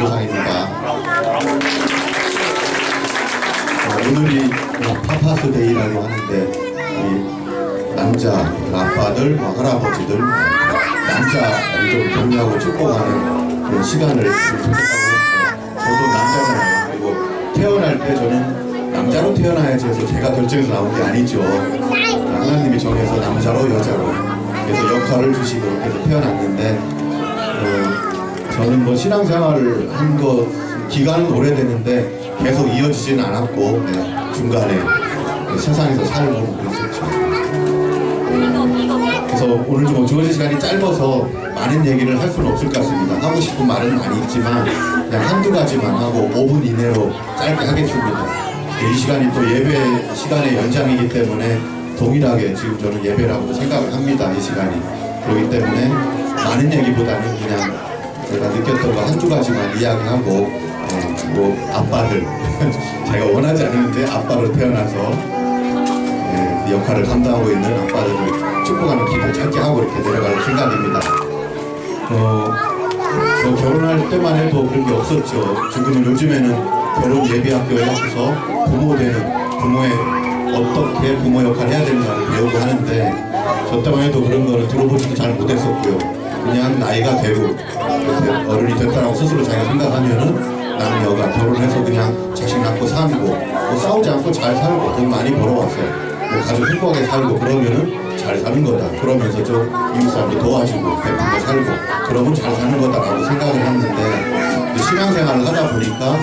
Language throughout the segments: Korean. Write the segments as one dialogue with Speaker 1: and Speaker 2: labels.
Speaker 1: 노상입니다. 어, 오늘이 어, 파파스 데이라고 하는데 우리 남자 아빠들, 뭐 할아버지들 남자를 좀 격려하고 축복하는 그런 시간을 했어요. 저도 남자잖아요. 그리고 태어날 때 저는 남자로 태어나야지 해서 제가 결정해서 나온 게 아니죠. 하나님이 정해서 남자로 여자로 그래서 역할을 주시고 그래서 태어났는데 어, 저는 뭐 신앙생활을 한 거 기간은 오래됐는데 계속 이어지지는 않았고 네, 중간에 세상에서 살고 그랬었죠. 그래서 오늘 좀 주어진 시간이 짧아서 많은 얘기를 할 수는 없을 것 같습니다. 하고 싶은 말은 많이 있지만 그냥 한두 가지만 하고 5분 이내로 짧게 하겠습니다. 이 시간이 또 예배 시간의 연장이기 때문에 동일하게 지금 저는 예배라고 생각을 합니다. 이 시간이. 그렇기 때문에 많은 얘기보다는 그냥 제가 느꼈던 거 한두 가지만 이야기하고 어, 뭐 아빠들 제가 원하지 않는데 아빠로 태어나서 예, 이 역할을 감당하고 있는 아빠들을 축복하는 기도 짧게 하고 이렇게 내려갈 생각입니다. 어, 저 결혼할 때만 해도 그런 게 없었죠. 지금은 요즘에는 결혼 예비학교에 가서 부모 되는 부모의 어떻게 부모 역할을 해야 되는가를 배우고 하는데 저 때만 해도 그런 거를 들어보지도 잘 못했었고요. 그냥 나이가 되고 이렇게 어른이 됐다라고 스스로 자기가 생각하면은 남녀가 결혼해서 그냥 자식 낳고 살고 뭐 싸우지 않고 잘 살고 돈 많이 벌어왔어요. 뭐 가족 행복하게 살고 그러면은 잘 사는 거다. 그러면서 좀 이웃 사람들 도와주고 베풀고 살고 그러면 잘 사는 거다라고 생각을 했는데 신앙생활을 하다 보니까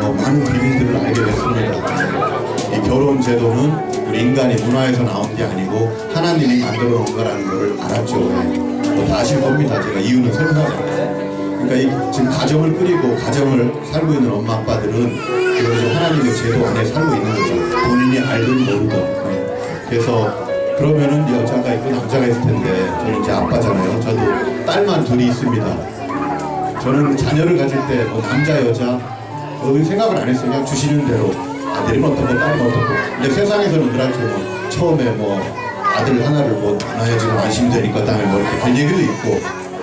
Speaker 1: 어, 많은 비밀들을 알게 됐습니다. 이 결혼 제도는 우리 인간의 문화에서 나온 게 아니고 하나님이 만들어 놓은 거라는 걸 알았죠. 예. 뭐다 아실 겁니다. 제가 이유는 설명하지 않았어요. 그러니까 이 지금 가정을 꾸리고 가정을 살고 있는 엄마 아빠들은 좀 하나님의 제도 안에 살고 있는 거죠. 본인이 알든 모르든. 예. 그래서 그러면은 여자가 있고 남자가 있을 텐데 저는 이제 아빠잖아요. 저도 딸만 둘이 있습니다. 저는 자녀를 가질 때 뭐 남자 여자 어, 생각을 안 했어요. 그냥 주시는 대로 아들은 어떻고 딸은 어떻고. 근데 세상에서는 그렇죠. 뭐 처음에 뭐 아들 하나를 뭐 낳아야지 안심이 되니까 그다음에 뭐 이렇게 될 얘기도 있고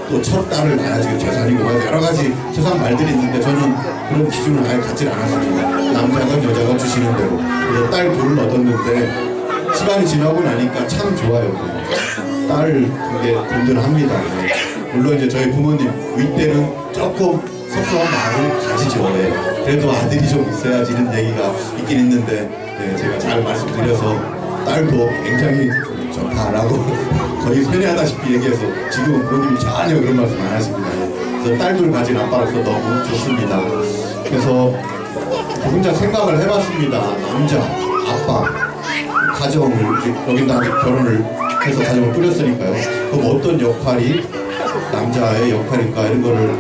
Speaker 1: 또 첫 딸을 낳아야지 재산이고 뭐 여러 가지 세상 말들이 있는데 저는 그런 기준을 아예 갖질 않았습니다. 남자가 여자가 주시는 대로 그래서 딸 둘을 얻었는데 시간이 지나고 나니까 참 좋아요. 딸 되게 든든합니다. 네. 물론 이제 저희 부모님 윗대는 조금 섭섭한 마음을 가지죠. 예. 그래도 아들이 좀 있어야지 이런 얘기가 있긴 있는데 네, 제가 잘 말씀드려서 딸도 굉장히 좋다라고 거의 세뇌하다시피 얘기해서 지금은 부모님이 전혀 그런 말씀 안 하십니다. 예. 그래서 딸들 가진 아빠로서 너무 좋습니다. 그래서 혼자 생각을 해봤습니다. 남자, 아빠, 가정을 여기다 결혼을 해서 가정을 꾸렸으니까요. 그럼 어떤 역할이 남자의 역할일까 이런 거를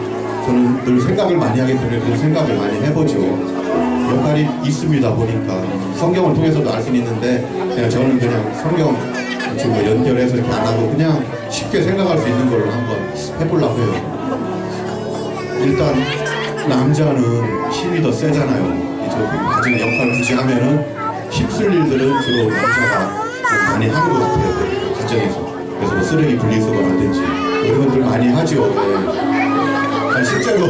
Speaker 1: 저는 늘 생각을 많이 하기 때문에 늘 생각을 많이 해보죠. 역할이 있습니다 보니까 성경을 통해서도 알 수는 있는데 그냥 저는 그냥 성경 지금 뭐 연결해서 이렇게 안 하고 그냥 쉽게 생각할 수 있는 걸로 한번 해보려고 해요. 일단 남자는 힘이 더 세잖아요. 이저 가정 역할을 굳이 하면은 힘쓸 일들은 주로 남자가 좀 많이 하는 것 같아요. 가정에서. 그래서 뭐 쓰레기 분리수거라든지 이런 것들 많이 하죠. 네. 실제로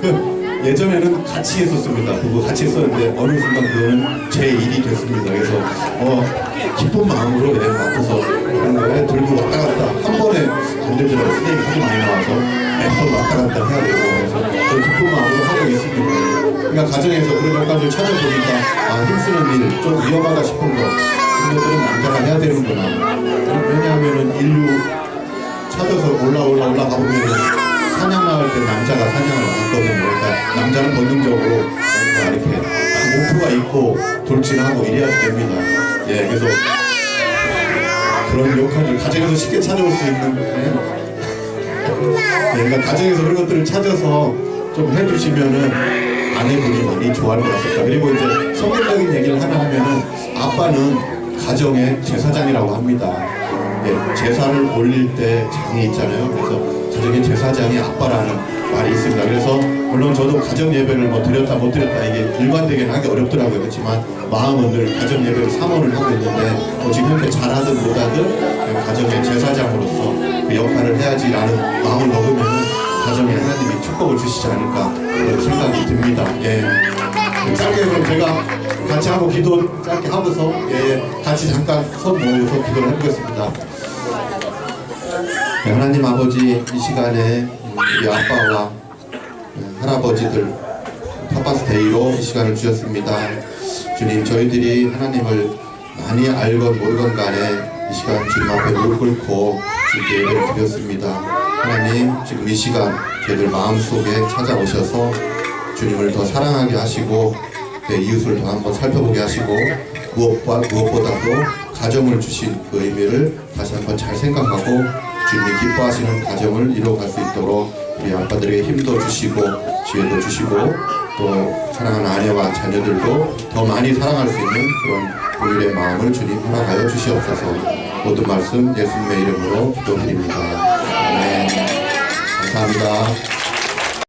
Speaker 1: 그 예전에는 같이 했었습니다. 부부 같이 했었는데 어느 순간 그거는 제 일이 됐습니다. 그래서 뭐 기쁜 마음으로 애 맡아서 거에 들고 왔다 갔다 한 번에 안 되더라고요. 쓰레기 하도 많이 나와서 매번 왔다 갔다 해야 되고 그래서 저 기쁜 마음으로 하고 있습니다. 그러니까 가정에서 그런 역할을 찾아보니까 아 힘쓰는 일, 좀 위험하다 싶은 거 그런 것들은 남자가 해야 되는구나. 왜냐하면은 인류 찾아서 올라 올라 올라가 보면은 사냥 나갈 때 남자가 사냥을 왔거든요. 그러니까 남자는 본능적으로 뭔가 이렇게 딱 목표가 있고 돌진하고 이래야 됩니다. 예, 그래서 그런 역할을 가정에서 쉽게 찾아올 수 있는 예, 그러니까 가정에서 그런 것들을 찾아서 좀 해주시면은 아내분이 많이 좋아할 것 같습니다. 그리고 이제 성경적인 얘기를 하나 하면은 아빠는 가정의 제사장이라고 합니다. 예, 제사를 올릴 때 장이 있잖아요. 그래서 가정의 제사장이 아빠라는 말이 있습니다. 그래서 물론 저도 가정 예배를 뭐 드렸다 못 드렸다 이게 일관되게 하기 어렵더라고요. 그렇지만 마음은 늘 가정 예배를 사모를 하고 있는데 뭐 지금 현재 잘하든 못하든 가정의 제사장으로서 그 역할을 해야지라는 마음을 먹으면 가정에 하나님이 축복을 주시지 않을까 그런 생각이 듭니다. 예. 짧게 그럼 제가 같이 하고 기도 짧게 하고서 예, 같이 잠깐 손 모으고서 기도를 해보겠습니다. 네, 하나님 아버지 이 시간에 우리 아빠와 네, 할아버지들 파파스데이로 이 시간을 주셨습니다. 주님 저희들이 하나님을 많이 알건 모르건 간에 이 시간 주님 앞에 무릎 꿇고 주께 예배를 드렸습니다. 하나님 지금 이 시간 저희들 마음속에 찾아오셔서 주님을 더 사랑하게 하시고 내 이웃을 더 한번 살펴보게 하시고 무엇과 무엇보다도 가정을 주신 그 의미를 다시 한번 잘 생각하고 주님이 기뻐하시는 가정을 이루어갈 수 있도록 우리 아빠들에게 힘도 주시고 지혜도 주시고 또 사랑하는 아내와 자녀들도 더 많이 사랑할 수 있는 그런 본인의 마음을 주님 허락하여 주시옵소서 모든 말씀 예수님의 이름으로 기도드립니다. 아멘 감사합니다.